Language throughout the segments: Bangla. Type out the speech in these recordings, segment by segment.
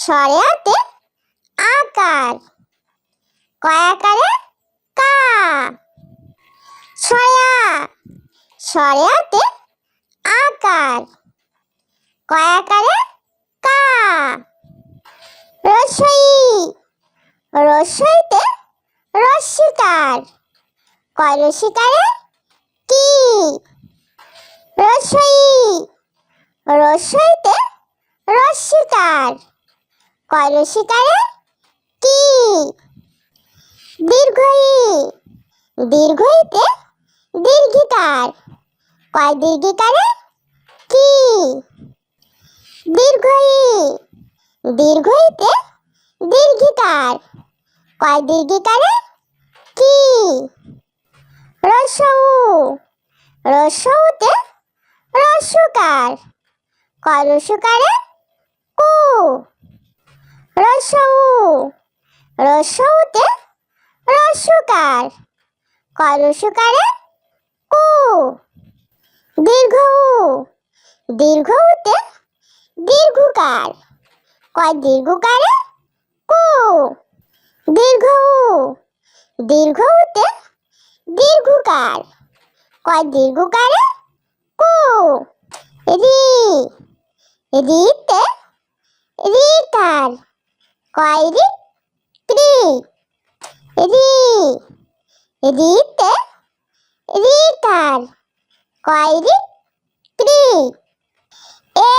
সরেয়াতে আকার। কয়াকারে কা। ছয়া। সরেয়াতে আকার। কয়াকারে কা। রসই। রসইতে রস্বীকার কয় রসিকারে? কি। রসই। রসইতে রস্বীকার কয় রসিকারে কি? দীর্ঘই। দীর্ঘইতে দীর্ঘিকার। কয় দীর্ঘিকারে? কি? দীর্ঘই। দীর্ঘইতে দীর্ঘিকার। কয় দীর্ঘিকারে? কি? রসৌ। রসৌতে রস্যকার কয় রস্যকারে কু। রসৌ, রসৌতে রস্যকার কয় রস্যকারে কু। দীর্ঘ দীর্ঘতে দীর্ঘকার, কয় দীর্ঘকারে কু। দীর্ঘ দীর্ঘতে দীর্ঘকার, কয় দীর্ঘকারে কু। রি, রিতে রিকার কয় রি ক্রি রি। রিতে রিকার কয় রি ক্রি এ।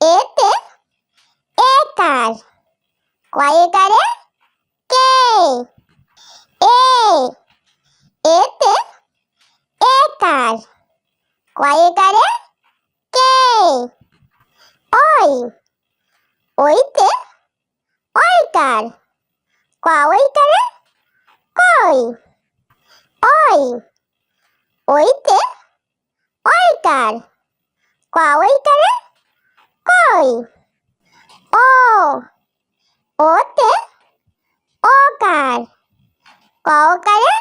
এতে একার কয়েকারে কে। এ। এতে একার কয়েকারে কে। ওই। ওইতে ওইকার কয়কারে কই ওই। ওইতে ওইকার কয়কারে কই ও। ওতে ওকার। কওকারে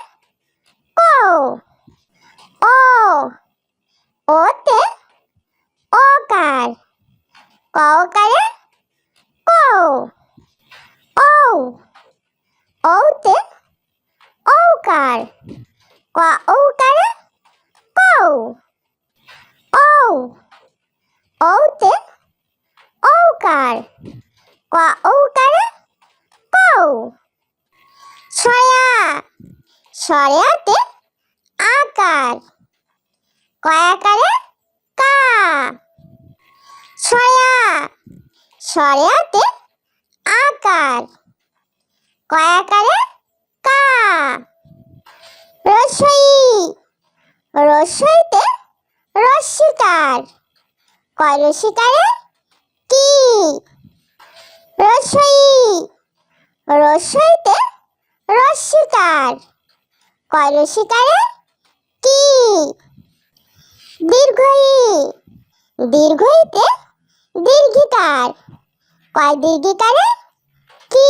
কও। ও। ওতে ওকার। কওকারে ওতে ওকার কওকারে কও ও ওতে ওকার কওকারে কও ছয়া ছয়াতে আকার কয়াকারে কা ছয়া ছয়াতে আকার কয়াকারে? কা? রসই। রসইতে রস্বীকার কয় রসিকারে কি? রসই। রসইতে রস্বীকার কয় রসিকারে কি? দীর্ঘই। দীর্ঘইতে দীর্ঘিকার। কয় দীর্ঘিকারে? কি?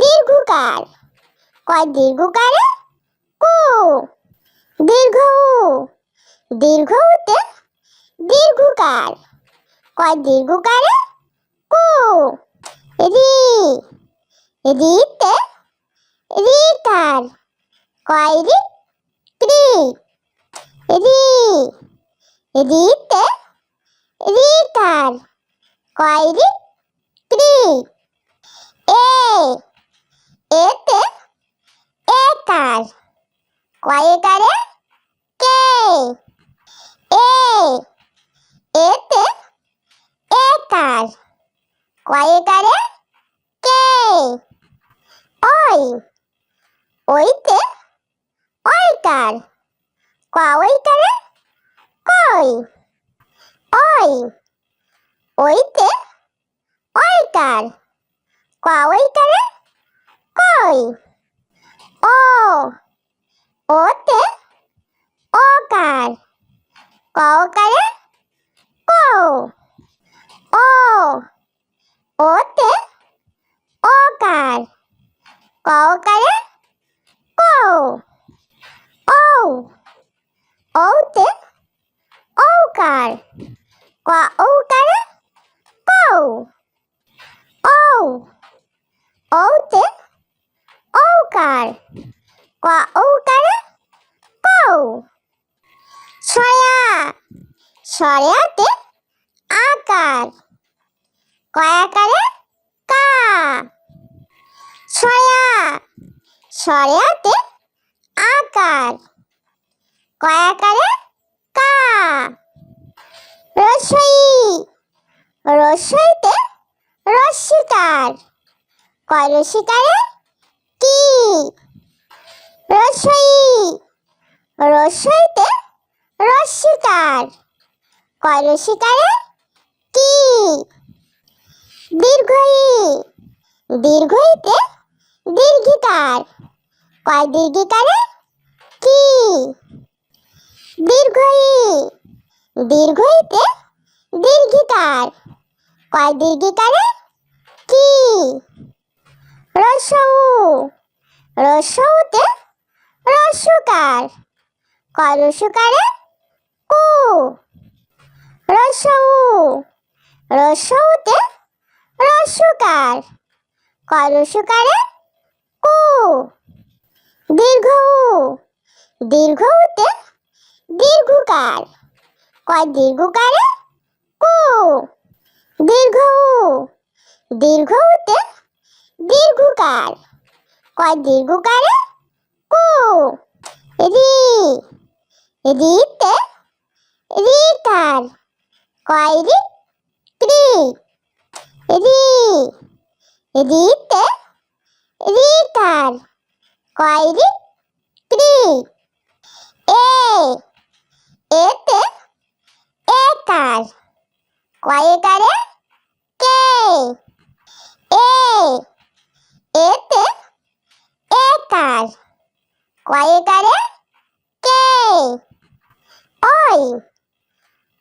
দীর্ঘকার কয় দীর্ঘকারে কু। দীর্ঘ দীর্ঘতে দীর্ঘকার কয় দীর্ঘকারে কু। রি। রিতে রিকার কয় রি? ক্রি রি। রিতে রিকার কয় রি? ক্রি এ। এতে একার। কয়েকারে কে? এ। এতে একার। কয়েকারে কে? ওই। ওইতে ওইকার কয়কারে কই? ওই। ওইতে ঐকার ক ঐকারে কই? ও, ওতে ওকার ক ওকারে কৌ ও, ওতে ওকার ক ওকারে ও, ওতে ওকার ক ওকারে কৌ ও, ওতে ওকার ক, ও ওকারে কৌ ছয়া ছয়াতে আকার। কয়াকারে কা। ছয়া ছয়াতে আকার। কয়াকারে কা। রসই। রসইতে রস্বীকার কয় রসিকারে কি? রসই। রসইতে রস্বীকার কয় রসিকারে কি? দীর্ঘই। দীর্ঘইতে দীর্ঘিকার। কয় দীর্ঘিকারে? কি? দীর্ঘই। দীর্ঘইতে দীর্ঘিকার। কয় দীর্ঘিকারে? কি? রসৌ, রসৌতে রস্যকার কয় রস্যকারে কু। রসৌ, রসৌতে রস্যকার কয় রস্যকারে কু। দীর্ঘ, দীর্ঘতে দীর্ঘকার, কয় দীর্ঘকারে কু। দীর্ঘ, দীর্ঘতে দীর্ঘকার কয় দীর্ঘকারে কু। রি। রিতে? রিকার কয় রি? ক্রি রি। রিতে? রিকার কয় রি? ক্রি এ। এতে? একার কয়েকারে কে? এ। এতে একার কয়েকারে কে? ওই।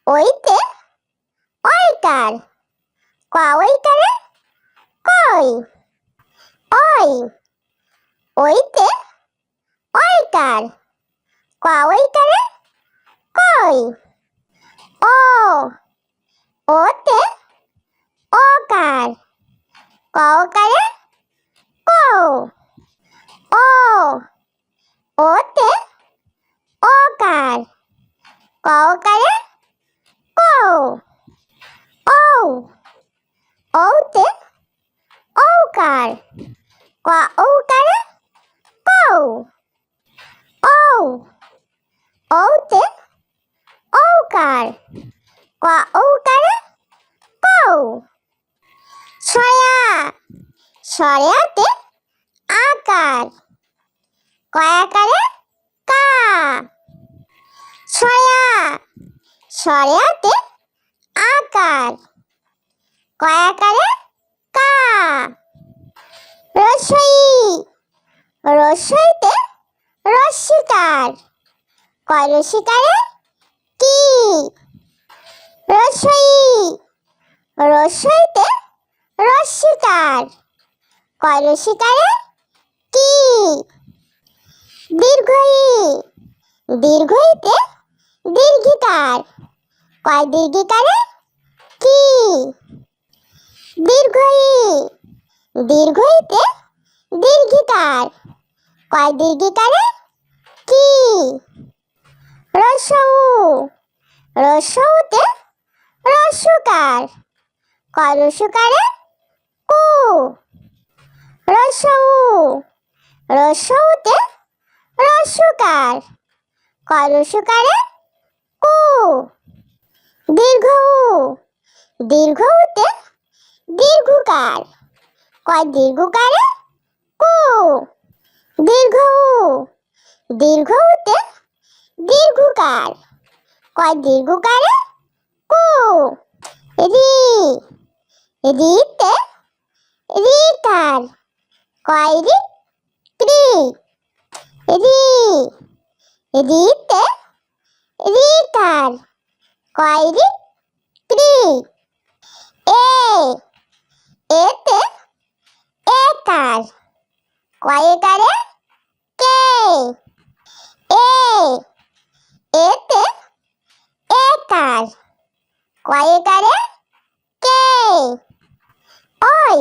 ওইতে ওইকার। ক ওইকারে কই? ওই। ওইতে ওইকার। ক ওইকারে কই? ও। ওতে ওকার। ক ওকারে কৌ ও ওতে ওকার ক ওকারে কৌ ও ওতে ওকার ক ওকারে কৌ ও ওতে ওকার ক ওকারে কৌ ছয়া ছয়াতে আকার? কয়াকারে কা ছয়া ছয়াতে আকার। কয়াকারে কা রসই। রসইতে রস্বীকার কয় রসিকারে কি? রসই। রসইতে রস্বীকার কয় রসিকারে কি দীর্ঘই দীর্ঘইতে দীর্ঘিকার। কয় দীর্ঘিকারে? কি? দীর্ঘই দীর্ঘইতে দীর্ঘিকার। কয় দীর্ঘিকারে? কি? রসৌ রসৌতে রস্যকার কয় রস্যকারে কু। রসৌ রসৌতে রস্যকার কয় রস্যকারে কু। দীর্ঘ দীর্ঘ দীর্ঘতে দীর্ঘকার। কয় দীর্ঘকারে? কু। দীর্ঘ দীর্ঘ দীর্ঘতে দীর্ঘকার। কয় দীর্ঘকারে? কু। রি। রিতে কার কয় রি ক্রি রি রিতে রিকার কয় রি? ক্রি এ এতে একার কয় কারে কে? এ এতে একার কয় কারে কে? ওই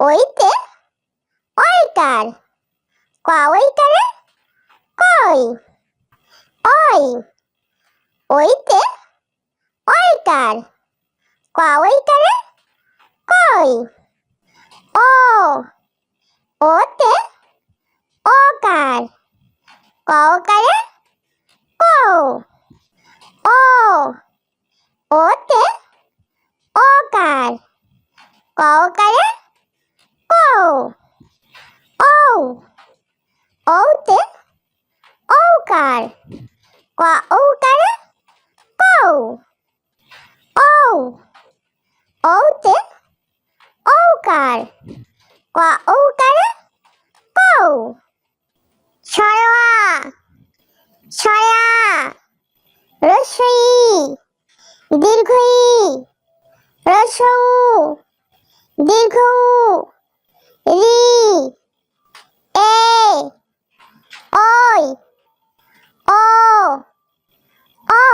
ওইতে ওইকার ক ওইকারে কই? ওই। ওইতে? ওইকার ক ওইকারে কই? ও। ওতে? ওকার ক ওকারে কও। ও। ওতে? ওকার ক ওকারে কও ও ওতে ওকার ক ওকারে কও ও ওতে ওকার ক ওকারে কও ছড়া ছড়া রসই। দীর্ঘই। রসৌ। দীর্ঘ। রি। এ। ওই ও ও